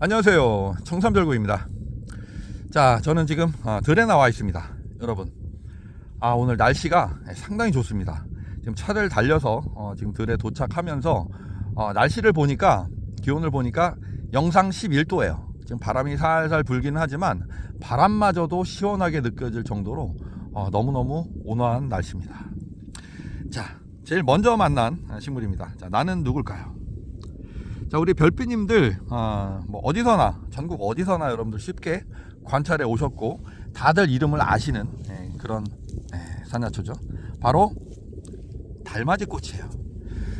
안녕하세요. 청삼절구입니다. 자, 저는 지금 어, 들에 나와 있습니다. 여러분. 아, 오늘 날씨가 상당히 좋습니다. 지금 차를 달려서 어, 지금 들에 도착하면서 어, 날씨를 보니까 기온을 보니까 영상 11도예요. 지금 바람이 살살 불기는 하지만 바람마저도 시원하게 느껴질 정도로 어, 너무너무 온화한 날씨입니다. 자, 제일 먼저 만난 식물입니다. 자, 나는 누굴까요? 자, 우리 별빛님들, 아, 뭐, 어디서나, 전국 어디서나 여러분들 쉽게 관찰해 오셨고, 다들 이름을 아시는 예, 그런 예, 산야초죠. 바로 달맞이 꽃이에요.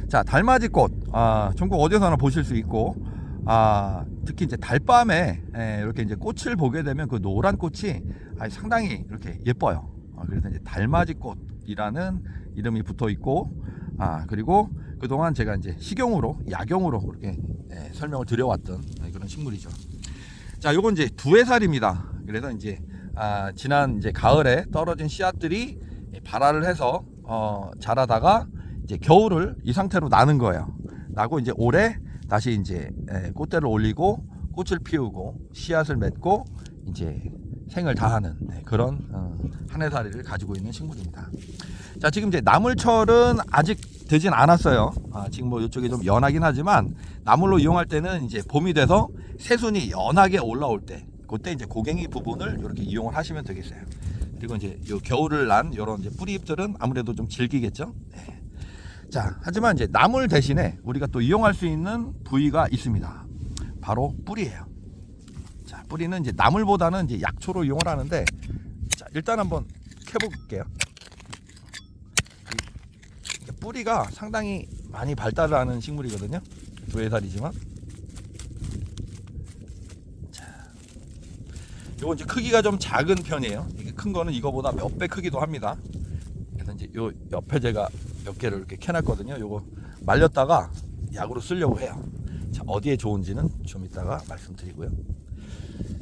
자, 달맞이 꽃, 아, 전국 어디서나 보실 수 있고, 아, 특히 이제 달밤에 예, 이렇게 이제 꽃을 보게 되면 그 노란 꽃이 아, 상당히 이렇게 예뻐요. 아, 그래서 이제 달맞이 꽃이라는 이름이 붙어 있고, 아, 그리고 그동안 제가 이제 식용으로, 약용으로 이렇게 예, 설명을 드려왔던 예, 그런 식물이죠. 자, 요건 이제 두해살입니다. 그래서 이제 아, 지난 이제 가을에 떨어진 씨앗들이 발화를 해서 어, 자라다가 이제 겨울을 이 상태로 나는 거예요. 나고 이제 올해 다시 이제 예, 꽃대를 올리고 꽃을 피우고 씨앗을 맺고 이제 생을 다하는 네, 그런 어, 한 해살이를 가지고 있는 식물입니다. 자, 지금 이제 나물철은 아직 되진 않았어요. 아, 지금 뭐 이쪽이 좀 연하긴 하지만 나물로 이용할 때는 이제 봄이 돼서 새순이 연하게 올라올 때 그때 이제 고갱이 부분을 이렇게 이용을 하시면 되겠어요. 그리고 이제 요 겨울을 난 이런 이제 뿌리잎들은 아무래도 좀 질기겠죠. 네. 자, 하지만 이제 나물 대신에 우리가 또 이용할 수 있는 부위가 있습니다. 바로 뿌리예요. 자, 뿌리는 이제 나물보다는 이제 약초로 이용을 하는데 자, 일단 한번 캐볼게요. 뿌리가 상당히 많이 발달을 하는 식물이거든요. 두해살이지만. 자, 요거 이제 크기가 좀 작은 편이에요. 이게 큰 거는 이거보다 몇 배 크기도 합니다. 그래서 이제 요 옆에 제가 몇 개를 이렇게 캐놨거든요. 요거 말렸다가 약으로 쓰려고 해요. 자, 어디에 좋은지는 좀 이따가 말씀드리고요.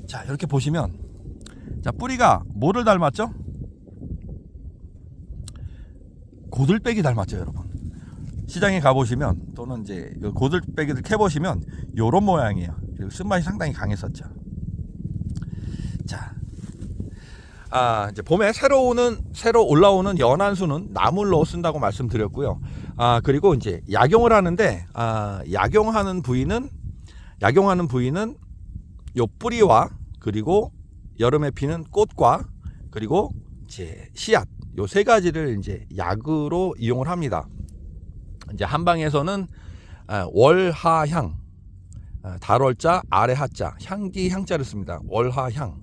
자, 이렇게 보시면 자, 뿌리가 뭐를 닮았죠? 고들빼기 닮았죠, 여러분. 시장에 가보시면 또는 이제 그 고들빼기를 캐보시면 요런 모양이에요. 그리고 쓴맛이 상당히 강했었죠. 자, 아, 이제 봄에 새로 오는 새로 올라오는 연한 수는 나물로 쓴다고 말씀드렸고요. 아, 그리고 이제 약용을 하는데 아, 약용하는 부위는 약용하는 부위는 요 뿌리와 그리고 여름에 피는 꽃과 그리고 이제 씨앗 요 세 가지를 이제 약으로 이용을 합니다. 이제 한방에서는 아, 월하향 아, 달월자 아래 하자 향기 향자를 씁니다. 월하향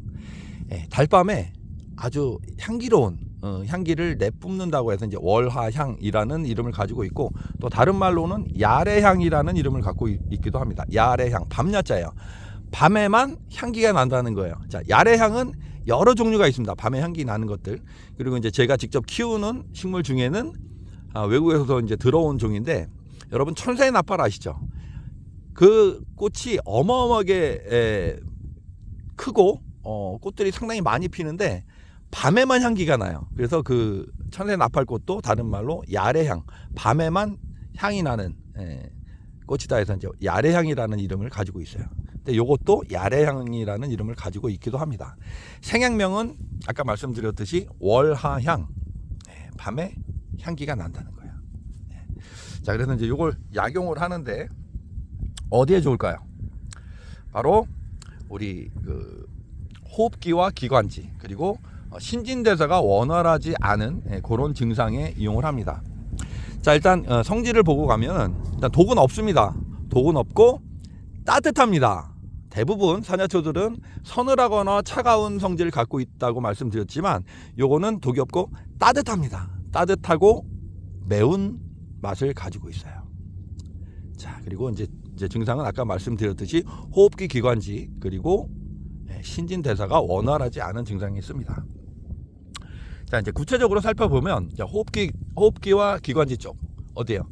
예, 달밤에 아주 향기로운 어, 향기를 내뿜는다고 해서 이제 월하향이라는 이름을 가지고 있고 또 다른 말로는 야래향이라는 이름을 갖고 있, 기도 합니다. 야래향 밤야자예요. 밤에만 향기가 난다는 거예요. 자, 야래향은 여러 종류가 있습니다. 밤에 향기 나는 것들. 그리고 이제 제가 직접 키우는 식물 중에는 아, 외국에서 이제 들어온 종인데 여러분 천사의 나팔 아시죠? 그 꽃이 어마어마하게 에, 크고 어, 꽃들이 상당히 많이 피는데 밤에만 향기가 나요. 그래서 그 천사의 나팔꽃도 다른 말로 야래향, 밤에만 향이 나는 에, 꽃이다 해서 이제 야래향이라는 이름을 가지고 있어요. 근데 요것도 야래향이라는 이름을 가지고 있기도 합니다. 생양명은 아까 말씀드렸듯이 월하향, 예, 밤에 향기가 난다는 거예요. 예. 자, 그래서 이제 요걸 약용을 하는데 어디에 좋을까요? 바로 우리 그 호흡기와 기관지 그리고 어, 신진대사가 원활하지 않은 예, 그런 증상에 이용을 합니다. 자 일단 어, 성질을 보고 가면 일단 독은 없습니다. 독은 없고 따뜻합니다. 대부분 사냐초들은 서늘하거나 차가운 성질을 갖고 있다고 말씀드렸지만 요거는 독이 없고 따뜻합니다. 따뜻하고 매운 맛을 가지고 있어요. 자 그리고 이제, 이제 증상은 아까 말씀드렸듯이 호흡기 기관지 그리고 예, 신진대사가 원활하지 않은 증상이 있습니다. 자 이제 구체적으로 살펴보면 자, 호흡기 호흡기와 기관지 쪽 어디요?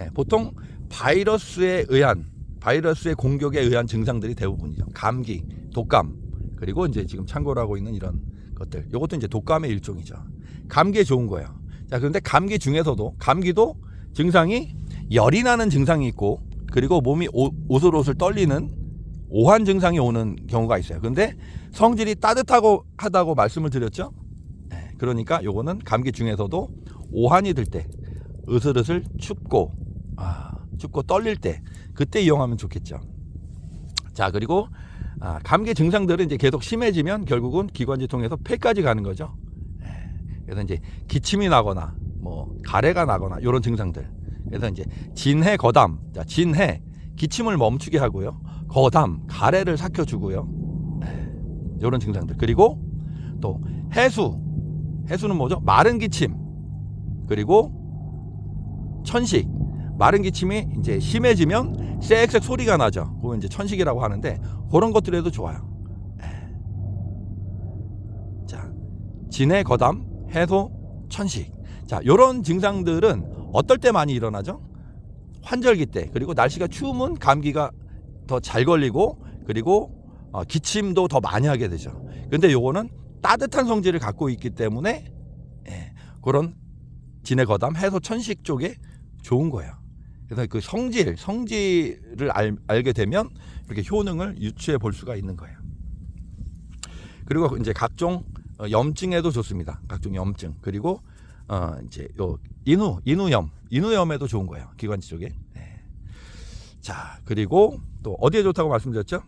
예, 보통 바이러스에 의한 바이러스의 공격에 의한 증상들이 대부분이죠. 감기, 독감 그리고 이제 지금 참고를 하고 있는 이런 것들. 이것도 이제 독감의 일종이죠. 감기에 좋은 거예요. 자 그런데 감기 중에서도 감기도 증상이 열이 나는 증상이 있고 그리고 몸이 오, 오솔오솔 떨리는 오한 증상이 오는 경우가 있어요. 근데 성질이 따뜻하고 하다고 말씀을 드렸죠. 네, 그러니까 요거는 감기 중에서도 오한이 들 때, 으슬으슬 춥고 아, 춥고 떨릴 때 그때 이용하면 좋겠죠. 자 그리고 아, 감기 증상들은 이제 계속 심해지면 결국은 기관지 통해서 폐까지 가는 거죠. 예, 그래서 이제 기침이 나거나 뭐 가래가 나거나 이런 증상들. 그래서 이제 진해 거담, 자 진해 기침을 멈추게 하고요. 거담 가래를 삭혀주고요. 이런 증상들. 그리고 또 해수, 해수는 뭐죠? 마른 기침. 그리고 천식. 마른 기침이 이제 심해지면 쌕쌕 소리가 나죠. 그거 이제 천식이라고 하는데 그런 것들에도 좋아요. 예. 자, 진해 거담, 해소, 천식. 자, 요런 증상들은 어떨 때 많이 일어나죠? 환절기 때. 그리고 날씨가 추우면 감기가 더 잘 걸리고 그리고 어, 기침도 더 많이 하게 되죠. 근데 요거는 따뜻한 성질을 갖고 있기 때문에 예, 그런 진해 거담, 해소, 천식 쪽에 좋은 거예요. 그래서 그 성질, 성질을 알, 알게 되면 이렇게 효능을 유추해 볼 수가 있는 거예요. 그리고 이제 각종 어, 염증에도 좋습니다. 각종 염증 그리고 어 이제 요 인후 인후염 인후염에도 좋은 거예요. 기관지 쪽에. 네. 자 그리고 또 어디에 좋다고 말씀드렸죠?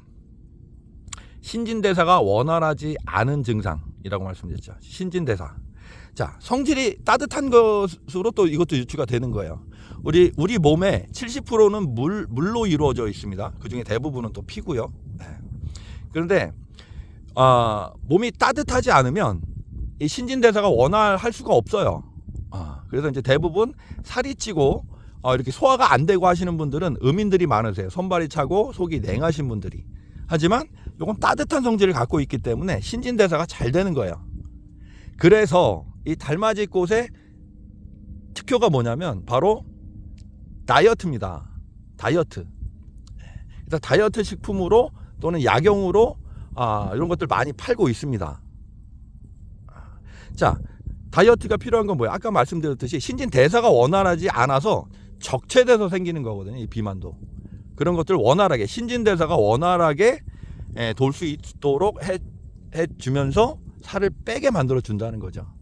신진대사가 원활하지 않은 증상이라고 말씀드렸죠. 신진대사. 자 성질이 따뜻한 것으로 또 이것도 유추가 되는 거예요. 우리 우리 몸의 70%는 물 물로 이루어져 있습니다. 그 중에 대부분은 또 피고요. 네. 그런데 아, 몸이 따뜻하지 않으면 이 신진대사가 원활할 수가 없어요. 아, 그래서 이제 대부분 살이 찌고 어, 이렇게 소화가 안 되고 하시는 분들은 음인들이 많으세요. 손발이 차고 속이 냉하신 분들이. 하지만 요건 따뜻한 성질을 갖고 있기 때문에 신진대사가 잘 되는 거예요. 그래서 이 달맞이 꽃의 특효가 뭐냐면 바로 다이어트입니다. 다이어트. 그래서 다이어트 식품으로 또는 약용으로 아, 이런 것들 많이 팔고 있습니다. 자, 다이어트가 필요한 건 뭐야? 아까 말씀드렸듯이 신진 대사가 원활하지 않아서 적체돼서 생기는 거거든요. 이 비만도. 그런 것들 원활하게 신진 대사가 원활하게 예, 돌수 있도록 해, 해 주면서 살을 빼게 만들어 준다는 거죠.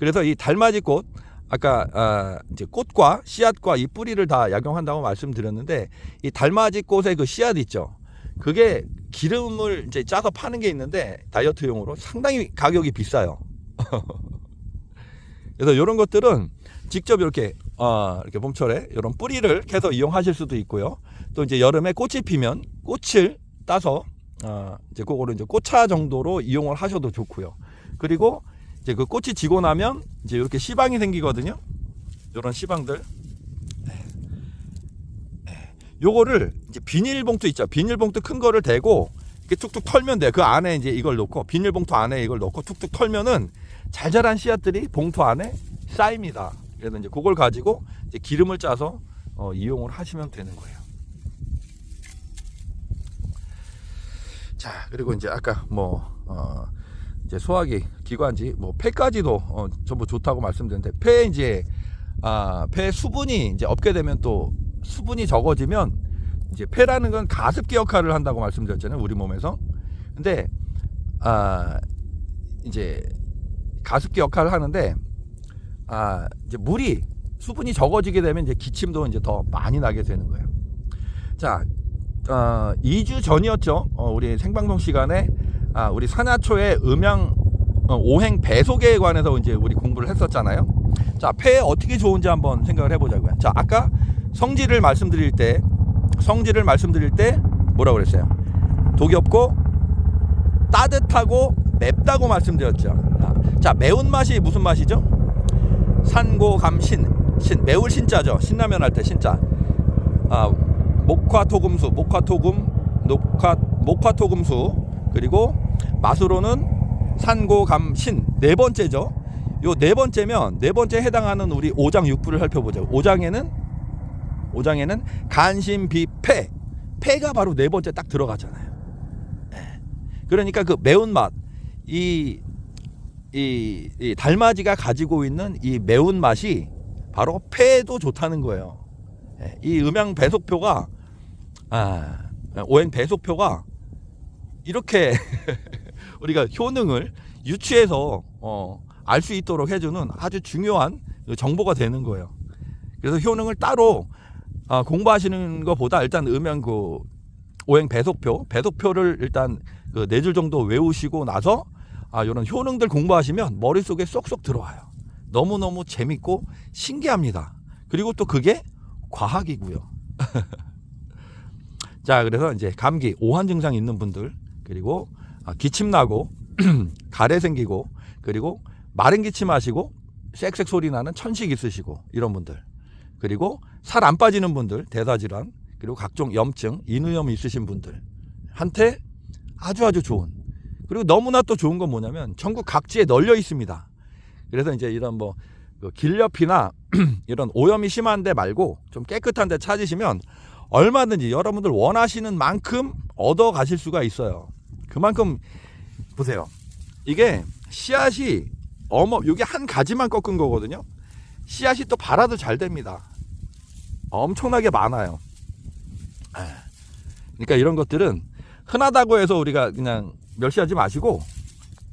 그래서 이 달맞이 꽃 아까 아, 이제 꽃과 씨앗과 이 뿌리를 다 약용한다고 말씀드렸는데 이 달맞이 꽃의 그 씨앗 있죠. 그게 기름을 이제 짜서 파는 게 있는데 다이어트용으로 상당히 가격이 비싸요. 그래서 이런 것들은 직접 이렇게 어, 이렇게 봄철에 이런 뿌리를 캐서 이용하실 수도 있고요. 또 이제 여름에 꽃이 피면 꽃을 따서 어, 이제 그거를 이제 꽃차 정도로 이용을 하셔도 좋고요. 그리고 이제 그 꽃이 지고 나면 이제 이렇게 시방이 생기거든요. 이런 시방들. 요거를 이제 비닐봉투 있죠. 비닐봉투 큰 거를 대고 이렇게 툭툭 털면 돼요. 그 안에 이제 이걸 넣고 비닐봉투 안에 이걸 넣고 툭툭 털면은 잘 자란 씨앗들이 봉투 안에 쌓입니다. 그래서 이제 그걸 가지고 이제 기름을 짜서 어, 이용을 하시면 되는 거예요. 자 그리고 이제 아까 뭐 어, 이제 소화기 기관지 뭐 폐까지도 어, 전부 좋다고 말씀드렸는데 폐 이제 아, 폐 수분이 이제 없게 되면 또 수분이 적어지면 이제 폐라는 건 가습기 역할을 한다고 말씀드렸잖아요 우리 몸에서 근데 아 이제 가습기 역할을 하는데 아 이제 물이 수분이 적어지게 되면 이제 기침도 이제 더 많이 나게 되는 거예요 자 어, 2주 전이었죠. 어, 우리 생방송 시간에 아, 우리 산하초의 음양 어, 오행 배속에 관해서 이제 우리 공부를 했었잖아요. 자, 폐에 어떻게 좋은지 한번 생각을 해보자고요. 자, 아까 성질을 말씀드릴 때 성질을 말씀드릴 때 뭐라고 그랬어요? 독이 없고 따뜻하고 맵다고 말씀드렸죠. 아, 자, 매운 맛이 무슨 맛이죠? 산고감신 신 매울 신자죠. 신라면 할 때 신자. 아, 목화토금수, 목화토금, 녹화, 목화토금수 그리고 맛으로는 산고감신 네 번째죠. 요 네 번째면 네 번째 해당하는 우리 오장 육부를 살펴보죠. 오장에는 오장에는 간신비패 폐가 바로 네 번째 딱 들어가잖아요. 예. 그러니까 그 매운맛 이, 이, 이 달맞이가 가지고 있는 이 매운맛이 바로 폐에도 좋다는 거예요. 예, 이 음양 배속표가 아, 오행 배속표가 이렇게 우리가 효능을 유추해서 어, 알 수 있도록 해주는 아주 중요한 정보가 되는 거예요. 그래서 효능을 따로 아, 공부하시는 것보다 일단 음양 그 오행 배속표, 배속표를 일단 그 네 줄 정도 외우시고 나서 아, 이런 효능들 공부하시면 머릿속에 쏙쏙 들어와요. 너무너무 재밌고 신기합니다. 그리고 또 그게 과학이고요. 자, 그래서 이제 감기, 오한 증상 있는 분들, 그리고 아, 기침 나고, 가래 생기고, 그리고 마른 기침 하시고, 쌕쌕 소리 나는 천식 있으시고, 이런 분들. 그리고 살 안 빠지는 분들, 대사질환, 그리고 각종 염증, 인후염 있으신 분들. 한테 아주 아주 좋은. 그리고 너무나 또 좋은 건 뭐냐면 전국 각지에 널려 있습니다. 그래서 이제 이런 뭐그 길옆이나 이런 오염이 심한 데 말고 좀 깨끗한 데 찾으시면 얼마든지 여러분들 원하시는 만큼 얻어 가실 수가 있어요. 그만큼 보세요. 이게 씨앗이 어머 여기 한 가지만 꺾은 거거든요. 씨앗이 또 발아도 잘 됩니다. 엄청나게 많아요. 아, 그러니까 이런 것들은 흔하다고 해서 우리가 그냥 멸시하지 마시고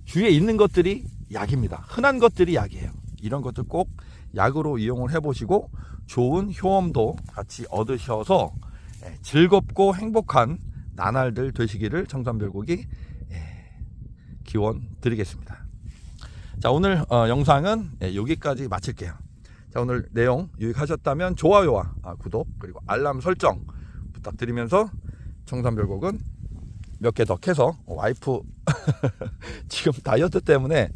주위에 있는 것들이 약입니다. 흔한 것들이 약이에요. 이런 것들 꼭 약으로 이용을 해보시고 좋은 효험도 같이 얻으셔서 예, 즐겁고 행복한 나날들 되시기를 청산별곡이 예, 기원 드리겠습니다. 자 오늘 어, 영상은 예, 여기까지 마칠게요. 자 오늘 내용 유익하셨다면 좋아요와 아, 구독 그리고 알람 설정 부탁드리면서 청산별곡은 몇 개 더 캐서 와이프 지금 다이어트 때문에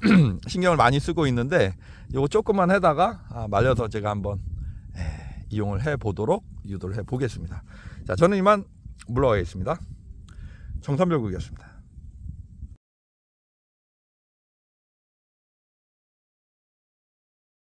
신경을 많이 쓰고 있는데 요거 조금만 해다가 아, 말려서 제가 한번 에, 이용을 해 보도록 유도를 해 보겠습니다. 자 저는 이만 물러가겠습니다. 청산별곡이었습니다.